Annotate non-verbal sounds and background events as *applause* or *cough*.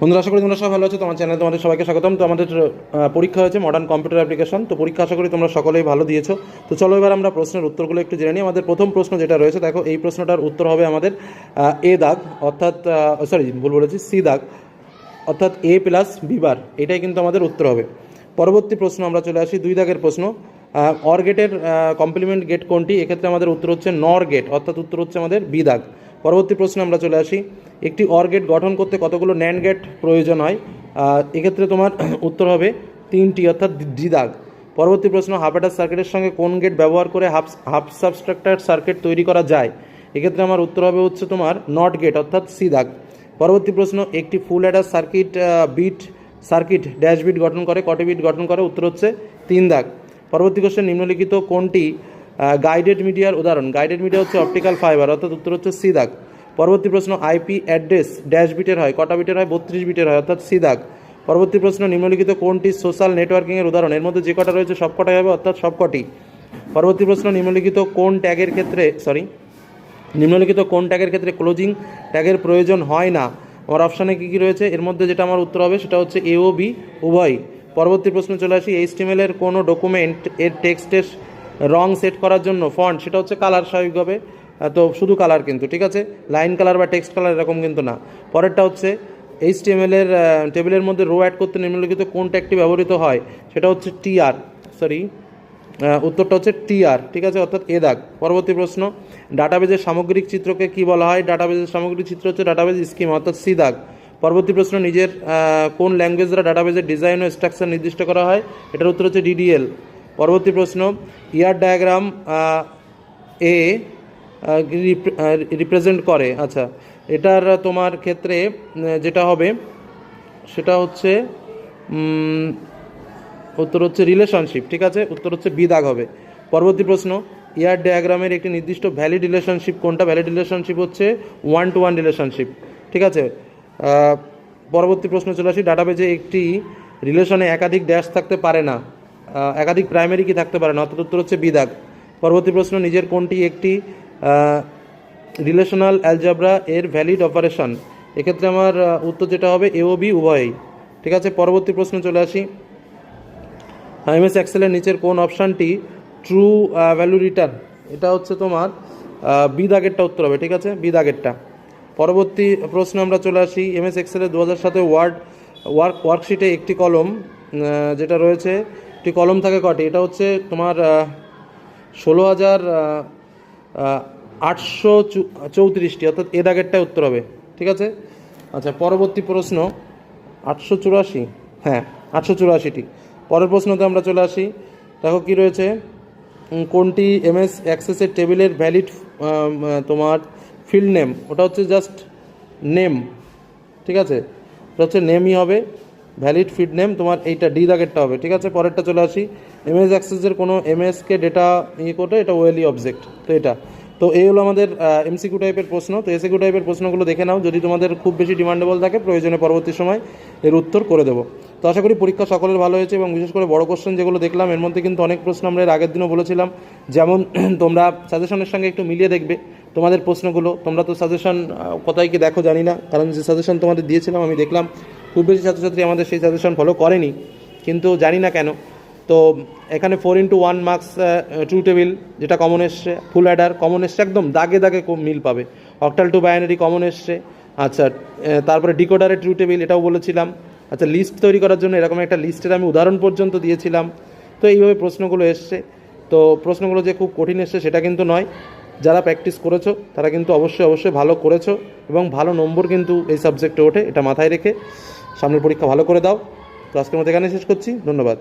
বন্ধুরা, আশা করি তোমরা সবাই ভালো আছো। তোমার চ্যানেলে তোমাদের সবাইকে স্বাগতম। তো আমাদের পরীক্ষা হয়েছে মডার্ন কম্পিউটার অ্যাপ্লিকেশন তো পরীক্ষা আশা করি তোমরা সকলেই ভালো দিয়েছ। তো চলো এবার আমরা প্রশ্নের উত্তরগুলো একটু জেনে নিই। আমাদের প্রথম প্রশ্ন যেটা রয়েছে, দেখো, এই প্রশ্নটার উত্তর হবে আমাদের এ দাগ, অর্থাৎ সরি ভুল বলেছি সি দাগ, অর্থাৎ এ প্লাস বি বার এটাই কিন্তু আমাদের উত্তর হবে। পরবর্তী প্রশ্ন আমরা চলে আসি, দুই দাগের প্রশ্ন। অর গেটের কমপ্লিমেন্ট গেট কোনটি? এক্ষেত্রে আমাদের উত্তর হচ্ছে নর গেট অর্থাৎ উত্তর হচ্ছে আমাদের বি দাগ। পরবর্তী প্রশ্নে আমরা চলে আসি। একটি অর গেট গঠন করতে কতগুলো ন্যান্ড গেট প্রয়োজন হয়? এক্ষেত্রে তোমার *clears throat* উত্তর হবে তিনটি, অর্থাৎ ডি দাগ পরবর্তী প্রশ্ন হাফ সার্কিটের সঙ্গে কোন গেট ব্যবহার করে হাফ হাফ সাবস্ট্রাক্টার সার্কিট তৈরি করা যায়? এক্ষেত্রে আমার উত্তর হবে হচ্ছে তোমার নট গেট অর্থাৎ সি দাগ পরবর্তী প্রশ্ন, একটি full adder circuit bit circuit dash bit গঠন করে, কটি বিট গঠন করে? উত্তর হচ্ছে তিন দাগ পরবর্তী কোশ্চেন নিম্নলিখিত কোনটি গাইডেড মিডিয়ার উদাহরণ। গাইডেড মিডিয়া হচ্ছে অপটিক্যাল ফাইবার অর্থাৎ উত্তর হচ্ছে সিদাক। পরবর্তী প্রশ্ন আইপি অ্যাড্রেস ড্যাশ বিটের হয়, কটা বিটের হয়? বত্রিশ বিটের হয়, অর্থাৎ সিদাক। পরবর্তী প্রশ্ন, নিম্নলিখিত কোনটি সোশ্যাল নেটওয়ার্কিংয়ের উদাহরণ? এর মধ্যে যে কটা রয়েছে, সব কটাই হবে, অর্থাৎ সব কটি। পরবর্তী প্রশ্ন, নিম্নলিখিত কোন ট্যাগের ক্ষেত্রে সরি নিম্নলিখিত কোন ট্যাগের ক্ষেত্রে ক্লোজিং ট্যাগের প্রয়োজন হয় না? আমার অপশানে কী কী রয়েছে? এর মধ্যে যেটা আমার উত্তর হবে, সেটা হচ্ছে এ ও বি উভয়। পরবর্তী প্রশ্ন চলে আসি এইচটিএমএল কোনো ডকুমেন্ট এর টেক্সটের রং সেট করার জন্য ফন্ট, সেটা হচ্ছে কালার স্বাভাবিকভাবে তো শুধু কালার কিন্তু, ঠিক আছে? লাইন কালার বা টেক্সট কালার এরকম কিন্তু না। পরেরটা হচ্ছে এইচটিএমএল এর টেবিলের মধ্যে রো অ্যাড করতে নিম্নলিখিত কোন ট্যাগটি ব্যবহৃত হয়, সেটা হচ্ছে টিআর সরি উত্তরটা হচ্ছে টিআর ঠিক আছে? অর্থাৎ এ দাগ। পরবর্তী প্রশ্ন ডাটাবেজের সামগ্রিক চিত্রকে কি বলা হয়? ডাটাবেজের সামগ্রিক চিত্র হচ্ছে ডাটাবেজ স্কিম অর্থাৎ সি দাগ। পরবর্তী প্রশ্ন, নিজের কোন ল্যাঙ্গুয়েজ দ্বারা ডাটাবেজের ডিজাইন ও স্ট্রাকচার নির্দিষ্ট করা হয়? এটার উত্তর হচ্ছে ডিডিএল পরবর্তী প্রশ্ন, ইয়ার ডায়াগ্রাম এ রিপ্রেজেন্ট করে। আচ্ছা এটার তোমার ক্ষেত্রে যেটা হবে, সেটা হচ্ছে উত্তর হচ্ছে রিলেশনশিপ ঠিক আছে? উত্তর হচ্ছে বি দাগ হবে। পরবর্তী প্রশ্ন, ইয়ার ডায়াগ্রামের একটি নির্দিষ্ট ভ্যালিড রিলেশনশিপ কোনটা? ভ্যালিড রিলেশনশিপ হচ্ছে ওয়ান টু ওয়ান রিলেশনশিপ ঠিক আছে? পরবর্তী প্রশ্ন চলে আসি। ডাটাবেজে একটি রিলেশনে একাধিক ড্যাশ থাকতে পারে না। একাধিক প্রাইমারি কি থাকতে পারে না? অর্থাৎ উত্তর হচ্ছে বি দাগ পরবর্তী প্রশ্ন, নিজের কোনটি একটি রিলেশনাল অ্যালজাবরা এর ভ্যালিড অপারেশন এক্ষেত্রে আমার উত্তর যেটা হবে এ ও বি উভয়ই। ঠিক আছে? পরবর্তী প্রশ্ন চলে আসি। এমএস এক্সেলের নিচের কোন অপশানটি ট্রু ভ্যালু রিটার্ন এটা হচ্ছে তোমার বি দাগেরটা উত্তর হবে, ঠিক আছে? বি দাগেরটা পরবর্তী প্রশ্ন আমরা চলে আসি এমএস এক্সেলের দু হাজার সাথে ওয়ার্ড ওয়ার্ক ওয়ার্কশিটে একটি কলম যেটা রয়েছে একটি কলম থাকে কটি? এটা হচ্ছে তোমার ষোলো হাজার আটশো চৌত্রিশটি, অর্থাৎ এ দাগেরটাই উত্তর হবে। ঠিক আছে? আচ্ছা পরবর্তী প্রশ্ন। আটশো চুরাশি? হ্যাঁ আটশো চুরাশিটি। পরের প্রশ্নতে আমরা চলে আসি। দেখো কি রয়েছে? কোনটি এমএস অ্যাক্সেসের টেবিলের ভ্যালিড তোমার ফিল্ড নেম? ওটা হচ্ছে জাস্ট নেম। ঠিক আছে? এটা হচ্ছে নেমই হবে। ভ্যালিড ফিড নেম তোমার এইটা ডি দাগেরটা হবে, ঠিক আছে? পরেরটা চলে আসি। এমএস অ্যাক্সেসের কোনো এমএসকে ডেটা ইয়ে করতে, এটা ওয়েলি অবজেক্ট তো এটা। তো এই হলো আমাদের এমসিকিউ টাইপের প্রশ্ন। তো এসিকিউ টাইপের প্রশ্নগুলো দেখে নাও, যদি তোমাদের খুব বেশি ডিমান্ডেবল থাকে, প্রয়োজনে পরবর্তী সময় এর উত্তর করে দেবো। তো আশা করি পরীক্ষা সকলের ভালো হয়েছে এবং বিশেষ করে বড় কোশ্চেন যেগুলো দেখলাম, এর মধ্যে কিন্তু অনেক প্রশ্ন আমরা এর আগের দিনও বলেছিলাম। যেমন, *clears throat* তোমরা সাজেশনের সঙ্গে একটু মিলিয়ে দেখবে তোমাদের প্রশ্নগুলো। তোমরা তো সাজেশন কোথায় কি দেখো জানি না, কারণ যে সাজেশন তোমাদের দিয়েছিলাম, আমি দেখলাম। খুব বেশি ছাত্রছাত্রী আমাদের সেই সাজেশন ফলো করেনি, কিন্তু জানি না কেন। তো এখানে four into one marks true table যেটা কমন এসছে ফুল অ্যাডার কমন এসছে, একদম দাগে দাগে মিল পাবে। অক্টাল টু বাইনারি কমন এসছে। আচ্ছা তারপরে ডিকোডারের ট্রু টেবিল এটাও বলেছিলাম। আচ্ছা লিস্ট তৈরি করার জন্য এরকম একটা লিস্টের আমি উদাহরণ পর্যন্ত দিয়েছিলাম। তো এইভাবে প্রশ্নগুলো এসছে। তো প্রশ্নগুলো যে খুব কঠিন এসছে, সেটা কিন্তু নয়। যারা প্র্যাকটিস করেছ, তারা কিন্তু অবশ্যই অবশ্যই ভালো করেছ এবং ভালো নম্বর কিন্তু এই সাবজেক্টে ওঠে, এটা মাথায় রেখে সামনের পরীক্ষা ভালো করে দাও। তো আজকের মতো এখানে শেষ করছি, ধন্যবাদ।